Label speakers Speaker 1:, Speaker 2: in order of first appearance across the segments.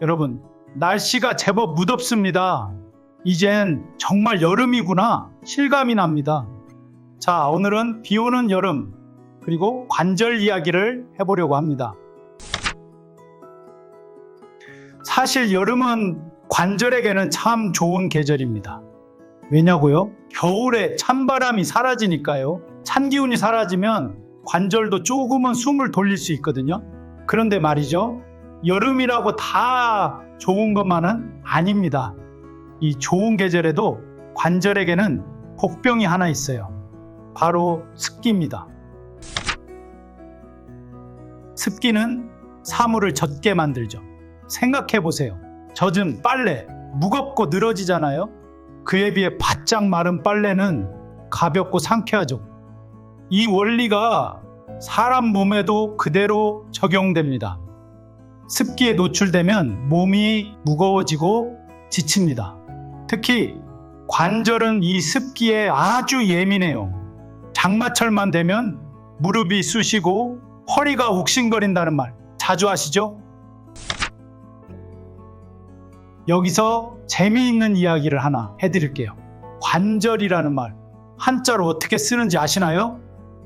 Speaker 1: 여러분, 날씨가 제법 무덥습니다. 이젠 정말 여름이구나 실감이 납니다. 자, 오늘은 비 오는 여름, 그리고 관절 이야기를 해보려고 합니다. 사실 여름은 관절에게는 참 좋은 계절입니다. 왜냐고요? 겨울에 찬바람이 사라지니까요. 찬 기운이 사라지면 관절도 조금은 숨을 돌릴 수 있거든요. 그런데 말이죠. 여름이라고 다 좋은 것만은 아닙니다. 이 좋은 계절에도 관절에게는 복병이 하나 있어요. 바로 습기입니다. 습기는 사물을 젖게 만들죠. 생각해 보세요. 젖은 빨래, 무겁고 늘어지잖아요. 그에 비해 바짝 마른 빨래는 가볍고 상쾌하죠. 이 원리가 사람 몸에도 그대로 적용됩니다. 습기에 노출되면 몸이 무거워지고 지칩니다. 특히 관절은 이 습기에 아주 예민해요. 장마철만 되면 무릎이 쑤시고 허리가 욱신거린다는 말 자주 하시죠? 여기서 재미있는 이야기를 하나 해드릴게요. 관절이라는 말 한자로 어떻게 쓰는지 아시나요?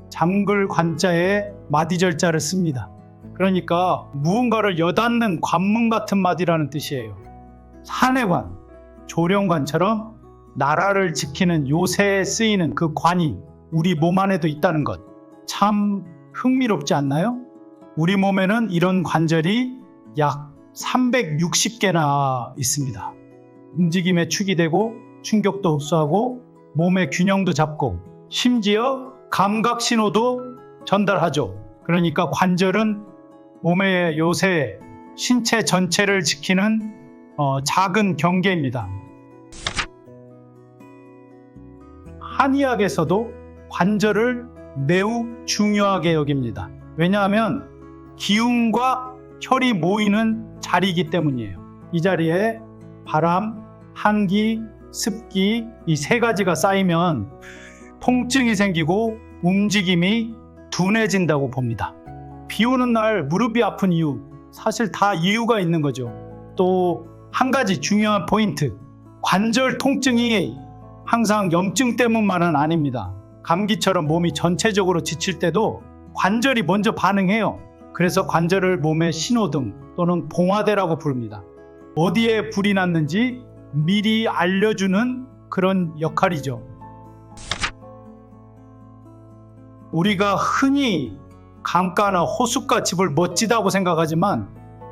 Speaker 1: 잠글 관자에 마디절자를 씁니다. 그러니까 무언가를 여닫는 관문 같은 마디라는 뜻이에요. 산해관, 조령관처럼 나라를 지키는 요새에 쓰이는 그 관이 우리 몸 안에도 있다는 것. 참 흥미롭지 않나요? 우리 몸에는 이런 관절이 약 360개나 있습니다. 움직임에 축이 되고 충격도 흡수하고 몸의 균형도 잡고 심지어 감각 신호도 전달하죠. 그러니까 관절은 몸의 요새 신체 전체를 지키는 어, 작은 경계입니다. 한의학에서도 관절을 매우 중요하게 여깁니다. 왜냐하면 기운과 혈이 모이는 자리이기 때문이에요. 이 자리에 바람, 한기, 습기 이 세 가지가 쌓이면 통증이 생기고 움직임이 둔해진다고 봅니다. 비 오는 날 무릎이 아픈 이유 사실 다 이유가 있는 거죠. 또 한 가지 중요한 포인트 관절 통증이 항상 염증 때문만은 아닙니다. 감기처럼 몸이 전체적으로 지칠 때도 관절이 먼저 반응해요. 그래서 관절을 몸의 신호등 또는 봉화대라고 부릅니다. 어디에 불이 났는지 미리 알려주는 그런 역할이죠. 우리가 흔히 강가나 호숫가 집을 멋지다고 생각하지만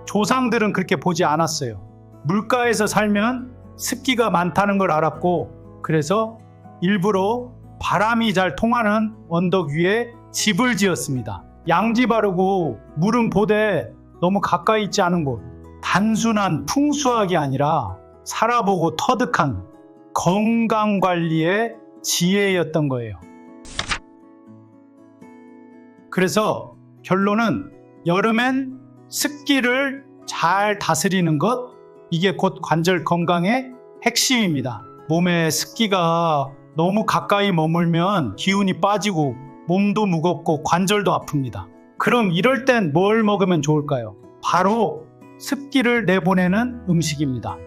Speaker 1: 조상들은 그렇게 보지 않았어요. 물가에서 살면 습기가 많다는 걸 알았고 그래서 일부러 바람이 잘 통하는 언덕 위에 집을 지었습니다. 양지 바르고 물은 보되 너무 가까이 있지 않은 곳. 단순한 풍수학이 아니라 살아보고 터득한 건강 관리의 지혜였던 거예요. 그래서 결론은 여름엔 습기를 잘 다스리는 것, 이게 곧 관절 건강의 핵심입니다. 몸에 습기가 너무 가까이 머물면 기운이 빠지고 몸도 무겁고 관절도 아픕니다. 그럼 이럴 땐 뭘 먹으면 좋을까요? 바로 습기를 내보내는 음식입니다.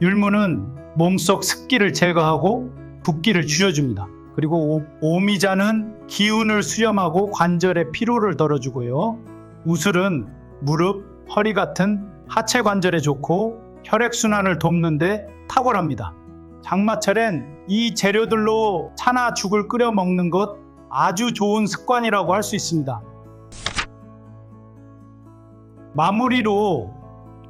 Speaker 1: 율무는 몸속 습기를 제거하고 붓기를 줄여줍니다. 그리고 오- 오미자는 기운을 수렴하고 관절의 피로를 덜어주고요. 우슬은 무릎, 허리 같은 하체 관절에 좋고 혈액순환을 돕는데 탁월합니다. 장마철엔 이 재료들로 차나 죽을 끓여 먹는 것 아주 좋은 습관이라고 할 수 있습니다. 마무리로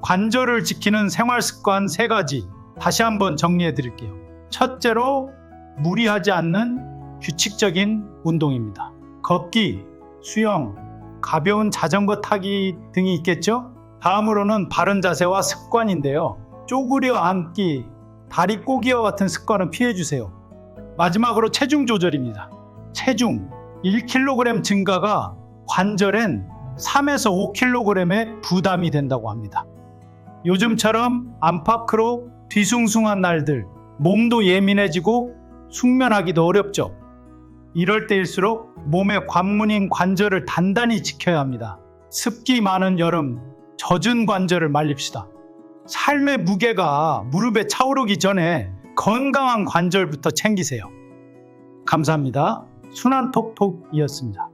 Speaker 1: 관절을 지키는 생활 습관 세 가지 다시 한번 정리해 드릴게요. 첫째로 무리하지 않는 규칙적인 운동입니다. 걷기, 수영, 가벼운 자전거 타기 등이 있겠죠? 다음으로는 바른 자세와 습관인데요. 쪼그려 앉기, 다리 꼬기와 같은 습관은 피해 주세요. 마지막으로 체중 조절입니다. 체중 1kg 증가가 관절엔 3에서 5kg의 부담이 된다고 합니다. 요즘처럼 안팎으로 뒤숭숭한 날들, 몸도 예민해지고 숙면하기도 어렵죠. 이럴 때일수록 몸의 관문인 관절을 단단히 지켜야 합니다. 습기 많은 여름, 젖은 관절을 말립시다. 삶의 무게가 무릎에 차오르기 전에 건강한 관절부터 챙기세요. 감사합니다. 순환톡톡이었습니다.